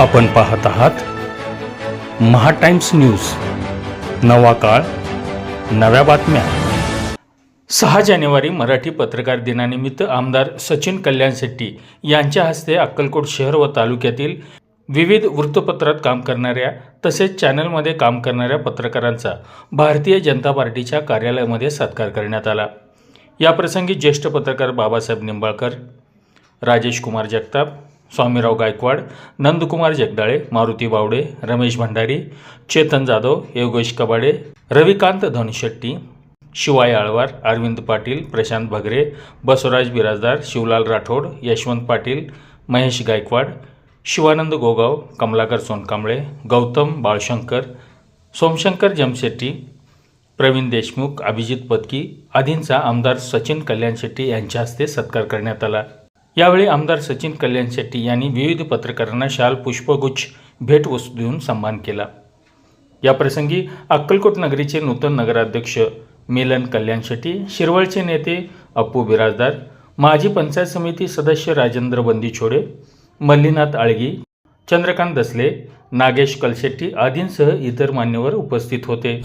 आपण पाहत आहात महाटाइम्स न्यूज. नवा काळ नव्या बातम्या. सहा जानेवारी मराठी पत्रकार दिनानिमित्त आमदार सचिन कल्याण शेट्टी यांच्या हस्ते अक्कलकोट शहर व तालुक्यातील विविध वृत्तपत्रात काम करणाऱ्या तसेच चॅनलमध्ये काम करणाऱ्या पत्रकारांचा भारतीय जनता पार्टीच्या कार्यालयामध्ये सत्कार करण्यात आला. याप्रसंगी ज्येष्ठ पत्रकार बाबासाहेब निंबाळकर राजेश कुमार जगताप स्वामीराव गायकवाड नंदकुमार जगदाळे मारुती बावडे रमेश भंडारी चेतन जाधव योगेश कबाडे रविकांत धनशेट्टी शिवाय आळवार अरविंद पाटील प्रशांत भगरे बसवराज बिराजदार शिवलाल राठोड यशवंत पाटील महेश गायकवाड शिवानंद गोगाव कमलाकर सोनकांबळे गौतम बाळशंकर सोमशंकर जमशेट्टी प्रवीण देशमुख अभिजित पत्की आदींचा आमदार सचिन कल्याण शेट्टी यांच्या हस्ते सत्कार करण्यात आला. यावेळी आमदार सचिन कल्याण शेट्टी यांनी विविध पत्रकारांना शाल पुष्पगुच्छ भेटवस्तू देऊन सन्मान केला. याप्रसंगी अक्कलकोट नगरीचे नूतन नगराध्यक्ष मिलन कल्याण शेट्टी शिरवळचे नेते अप्पू बिराजदार माजी पंचायत समिती सदस्य राजेंद्र बंदीछोडे मल्लीनाथ आळगी चंद्रकांत दसले नागेश कलशेट्टी आदींसह इतर मान्यवर उपस्थित होते.